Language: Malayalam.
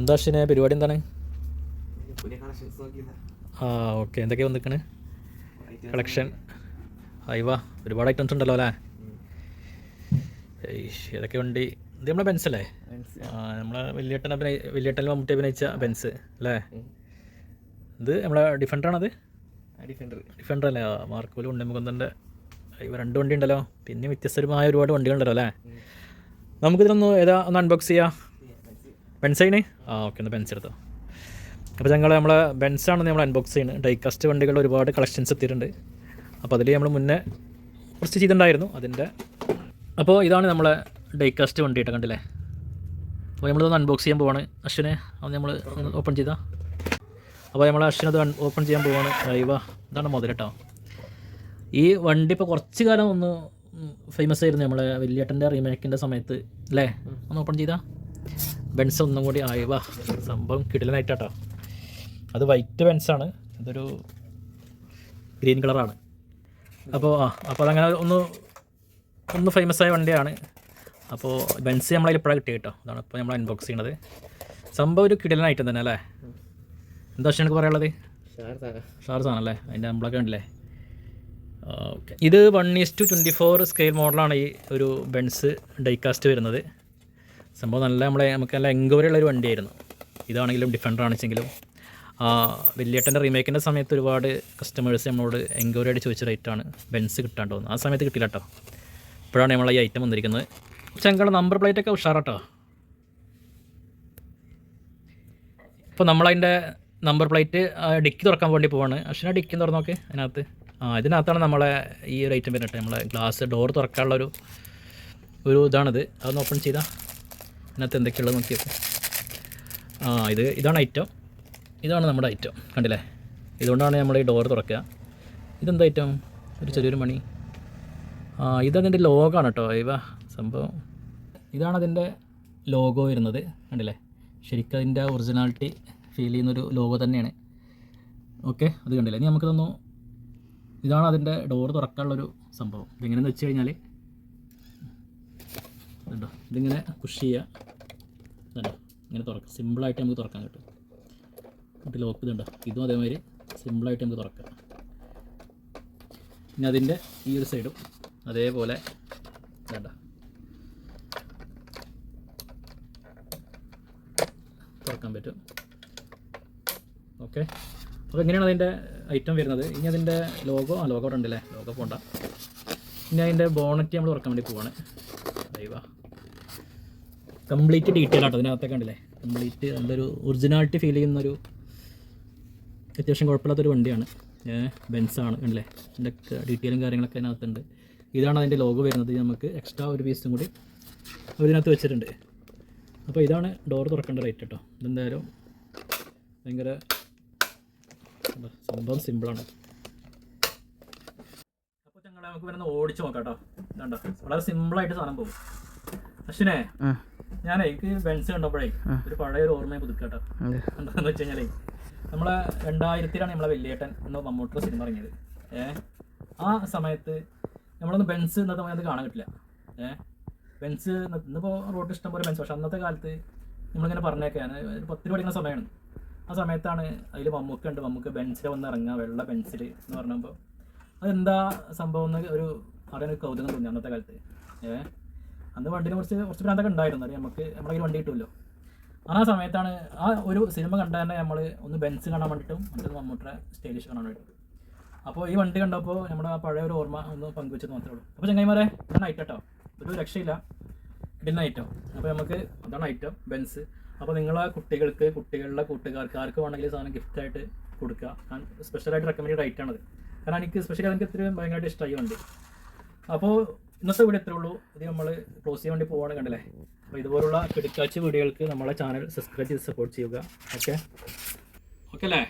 എന്താ അശ്വിനെ? പരിപാടി എന്താണ്? ആ ഓക്കെ. എന്തൊക്കെയാ വന്നിക്കണ് കളക്ഷൻ. അയവാ ഒരുപാട് ഐറ്റംസ് ഉണ്ടല്ലോ അല്ലേ? ഏതൊക്കെ വണ്ടി. ഇത് നമ്മളെ ബെൻസ് അല്ലേ? നമ്മളെ വലിയേട്ടൻ അഭിനയി വലിയേട്ടൻ മമ്മൂട്ടി അഭിനയിച്ച ബെൻസ് അല്ലേ? ഇത് നമ്മളെ ഡിഫൻഡറാണത് ഡിഫൻഡർ. ഡിഫൻഡർ അല്ലേ? മാർക്കോൽ ഉണ്ണിമുഖന്തന്റെ ഇവ രണ്ട് വണ്ടി ഉണ്ടല്ലോ. പിന്നെ വ്യത്യസ്തമായ ഒരുപാട് വണ്ടികളുണ്ടല്ലോ അല്ലേ? നമുക്കിതൊന്ന് ഏതാ ഒന്ന് അൺബോക്സ് ചെയ്യാം. ബെൻസൈന് ആ ഓക്കെ ഒന്ന് ബെൻസ് എടുത്തോ. അപ്പോൾ ഞങ്ങൾ നമ്മളെ ബെൻസാണ് നമ്മൾ അൺബോക്സ് ചെയ്യുന്നത്. ഡൈകാസ്റ്റ് വണ്ടികളുടെ ഒരുപാട് കളക്ഷൻസ് എത്തിയിട്ടുണ്ട്. അപ്പോൾ അതിൽ നമ്മൾ മുന്നേ കുറച്ച് ചെയ്തിട്ടുണ്ടായിരുന്നു. അതിന്റെ അപ്പോൾ ഇതാണ് നമ്മളെ ഡൈകാസ്റ്റ് വണ്ടി കണ്ടില്ലേ? അപ്പോൾ നമ്മളിതൊന്ന് അൺബോക്സ് ചെയ്യാൻ പോവാണ്. അശ്വിനെ അത് നമ്മൾ ഓപ്പൺ ചെയ്താൽ അപ്പോൾ നമ്മൾ അശ്വിനത് ഓപ്പൺ ചെയ്യാൻ പോവാണ്. ഡ്രൈവ ഇതാണ് മുതൽ ഈ വണ്ടി ഇപ്പോൾ കുറച്ച് കാലം ഒന്ന് ഫേമസ് ആയിരുന്നു നമ്മളെ വലിയേട്ടന്റെ റീമേക്കിന്റെ സമയത്ത് അല്ലേ? ഒന്ന് ഓപ്പൺ ചെയ്താൽ ബെൻസ് ഒന്നും കൂടി ആയി വാ സംഭവം കിടിലനായിട്ടാട്ടോ. അത് വൈറ്റ് ബെൻസാണ് അതൊരു ഗ്രീൻ കളറാണ് അപ്പോൾ ആ അപ്പോൾ അതങ്ങനെ ഒന്ന് ഒന്ന് ഫേമസ് ആയ വണ്ടിയാണ്. അപ്പോൾ ബെൻസ് നമ്മളതിൽ ഇപ്പോഴാണ് കിട്ടിയ കേട്ടോ. അതാണ് ഇപ്പോൾ നമ്മൾ അൺബോക്സ് ചെയ്യണത്. സംഭവം ഒരു കിടലനായിട്ട് തന്നെ അല്ലേ? എന്താ പക്ഷേ എനിക്ക് പറയാനുള്ളത്? ഷാർസ് അല്ലേ അതിന്റെ നമ്മളൊക്കെ ഉണ്ടല്ലേ ഓക്കെ ഇത് one is to twenty four scale മോഡലാണ് ഈ ഒരു ബെൻസ് ഡൈകാസ്റ്റ് വരുന്നത്. സംഭവം നല്ല നമ്മളെ നമുക്ക് നല്ല എൻക്വയറി ഉള്ള ഒരു വണ്ടിയായിരുന്നു. ഇതാണെങ്കിലും ഡിഫൻഡർ ആണെച്ചെങ്കിലും വലിയേട്ടന്റെ റീമേക്കിന്റെ സമയത്ത് ഒരുപാട് കസ്റ്റമേഴ്സ് നമ്മളോട് എൻക്വയറി ആയിട്ട് ചോദിച്ച റേറ്റാണ് ബെൻസ് കിട്ടാണ്ട് തോന്നുന്നു. ആ സമയത്ത് കിട്ടില്ല കേട്ടോ. ഇപ്പോഴാണ് നമ്മൾ ഈ ഐറ്റം വന്നിരിക്കുന്നത്. ചങ്കളുടെ നമ്പർ പ്ലേറ്റൊക്കെ ഉഷാറാട്ടോ. ഇപ്പോൾ നമ്മളതിന്റെ നമ്പർ പ്ലേറ്റ് ഡിക്കി തുറക്കാൻ വേണ്ടി പോവാണ്. അശ്വിന ഡിക്കി തുറന്നു നോക്ക് അതിനകത്ത്. ആ ഇതിനകത്താണ് നമ്മളെ ഈ ഒരു ഐറ്റം വരുന്നത് നമ്മളെ ഗ്ലാസ് ഡോർ തുറക്കാനുള്ളൊരു ഒരു ഇതാണിത്. അതൊന്ന് ഓപ്പൺ ചെയ്താൽ അതിനകത്ത് എന്തൊക്കെയുള്ളത് നോക്കിയത് ആ ഇത് ഇതാണ് ഐറ്റം ഇതാണ് നമ്മുടെ ഐറ്റം കണ്ടില്ലേ? ഇതുകൊണ്ടാണ് നമ്മൾ ഈ ഡോർ തുറക്കുക. ഇതെന്താ ഐറ്റം ഒരു ചെറിയൊരു മണി. ആ ഇതതിന്റെ ലോഗാണ് കേട്ടോ ഇവ സംഭവം. ഇതാണ് അതിന്റെ ലോഗോ വരുന്നത്. കണ്ടില്ലേ? ശരിക്കും അതിന്റെ ഒറിജിനാലിറ്റി ഫീൽ ചെയ്യുന്നൊരു ലോഗോ തന്നെയാണ്. ഓക്കെ അത് കണ്ടില്ലേ? ഇനി നമുക്ക് നമുക്കിതൊന്നു ഇതാണ് അതിന്റെ ഡോർ തുറക്കാനുള്ളൊരു സംഭവം. ഇതെങ്ങനെയെന്ന് വെച്ച് കഴിഞ്ഞാൽ ഇതിങ്ങനെ പുഷ് ചെയ്യുക. കണ്ടോ ഇങ്ങനെ തുറക്കാം. സിമ്പിളായിട്ട് നമുക്ക് തുറക്കാൻ കിട്ടും. എന്നിട്ട് ലോക്ക് ഇതുണ്ടോ? ഇതും അതേമാതിരി സിമ്പിളായിട്ട് നമുക്ക് തുറക്കാം. ഇനി അതിന്റെ ഈ ഒരു സൈഡും അതേപോലെ വേണ്ട തുറക്കാൻ പറ്റും. ഓക്കെ അപ്പോൾ എങ്ങനെയാണ് അതിന്റെ ഐറ്റം വരുന്നത്? ഇനി അതിന്റെ ലോഗോ ആ ലോഗോ ഉണ്ടല്ലേ? ലോഗോ പോണ്ട. ഇനി അതിന്റെ ബോണറ്റ് നമ്മൾ തുറക്കാൻ വേണ്ടി പോവാണ്. ദൈവ. കംപ്ലീറ്റ് ഡീറ്റെയിൽ ആട്ടോ അതിനകത്തൊക്കെ ഉണ്ടല്ലേ കംപ്ലീറ്റ് നല്ലൊരു ഒറിജിനാലിറ്റി ഫീൽ ചെയ്യുന്നൊരു അത്യാവശ്യം കുഴപ്പമില്ലാത്തൊരു വണ്ടിയാണ്. ബെൻസാണ് ഉണ്ടല്ലേ അതിന്റെ ഡീറ്റെയിലും കാര്യങ്ങളൊക്കെ അതിനകത്തുണ്ട് ഇതാണ് അതിന്റെ ലോഗോ വരുന്നത്. നമുക്ക് എക്സ്ട്രാ ഒരു പീസും കൂടി അതിനകത്ത് വെച്ചിട്ടുണ്ട്. അപ്പോൾ ഇതാണ് ഡോർ തുറക്കേണ്ട റേറ്റ് കേട്ടോ ഇതെന്തായാലും ഭയങ്കര സംഭവം സിമ്പിളാണ് അപ്പോൾ നമുക്ക് വരുന്ന ഓടിച്ചു നോക്കാം കേട്ടോ ഇതാണ്ടോ? വളരെ സിമ്പിളായിട്ട് സാധനം പോകും. അശ്വിനെ ഞാനേ എനിക്ക് ബെൻസ് കണ്ടപ്പോഴേ ഒരു പഴയ ഒരു ഓർമ്മയെ പുതുക്കട്ടെ. എന്താന്ന് വെച്ച് കഴിഞ്ഞാലേ നമ്മളെ രണ്ടായിരത്തിലാണ് നമ്മളെ വെല്ലിയേട്ടൻ എന്ന മമ്മൂട്ടിയുടെ സിനിമ ഇറങ്ങിയത്. ഏഹ് ആ സമയത്ത് നമ്മളൊന്ന് ബെൻസ് ഇന്നത്തെ സമയത്ത് കാണാൻ കിട്ടില്ല ഏഹ് ബെൻസ് ഇന്നിപ്പോൾ റോഡ് ഇഷ്ടം പോലെ ബെൻസ് പക്ഷെ അന്നത്തെ കാലത്ത് നമ്മളിങ്ങനെ പറഞ്ഞേക്കാൻ ഒരു പത്ത് രൂപ പഠിക്കുന്ന സമയമാണ്. ആ സമയത്താണ് അതിൽ മമ്മൂക്ക ഉണ്ട് മമ്മൂക്ക് ബെൻസിൽ വന്ന് ഇറങ്ങുക വെള്ള ബെൻസിൽ എന്ന് പറഞ്ഞപ്പോൾ അതെന്താ സംഭവം എന്ന് ഒരു അറിയാൻ ഒരു കൗതുകം തോന്നി അന്നത്തെ കാലത്ത്. ഏ? അന്ന് വണ്ടിനെ കുറിച്ച് കുറച്ച് ഭ്രാന്തൊക്കെ ഉണ്ടായിരുന്നു. അറിയാം നമുക്ക് നമ്മുടെ കയ്യിൽ വണ്ടി കിട്ടുമല്ലോ ആ സമയത്താണ് ആ ഒരു സിനിമ കണ്ടാൽ തന്നെ നമ്മൾ ഒന്ന് ബെൻസ് കാണാൻ വേണ്ടിയിട്ടും മറ്റൊന്ന് മമ്മൂട്ടിയുടെ സ്റ്റൈലിഷ് കാണാൻ വേണ്ടിയിട്ടും അപ്പോൾ ഈ വണ്ടി കണ്ടപ്പോൾ നമ്മുടെ ആ പഴയ ഒരു ഓർമ്മ ഒന്ന് പങ്കുവെച്ചത് മാത്രമേ ഉള്ളൂ. അപ്പോൾ ചങ്ങായിമാരെ ഇതാണ് കേട്ടോ. ഒരു രക്ഷയില്ല. ഇടുന്ന ഐറ്റം അപ്പോൾ നമുക്ക് അതാണ് ഐറ്റം ബെൻസ്. അപ്പോൾ നിങ്ങളെ കുട്ടികൾക്ക് കുട്ടികളുടെ കൂട്ടുകാർക്ക് ആർക്ക് വേണമെങ്കിലും സാധനം ഗിഫ്റ്റായിട്ട് കൊടുക്കുക. ഞാൻ സ്പെഷ്യലായിട്ട് റെക്കമെൻഡ് ചെയ്ത ഐറ്റാണത് കാരണം എനിക്ക് സ്പെഷ്യലി എനിക്ക് ഇത്രയും ഭയങ്കരമായിട്ട് ഇഷ്ടമായി വണ്ടി. അപ്പോൾ ഇന്നത്തെ വീഡിയോ ഇത്രേ ഉള്ളൂ. ഇത് നമ്മൾ ക്ലോസ് ചെയ്യാൻ വേണ്ടി പോവാണ് കണ്ടല്ലേ? അപ്പോൾ ഇതുപോലുള്ള കിടക്കാഴ്ച വീഡിയോകൾക്ക് നമ്മളെ ചാനൽ സബ്സ്ക്രൈബ് ചെയ്ത് സപ്പോർട്ട് ചെയ്യുക. ഓക്കെ ഓക്കെ അല്ലേ?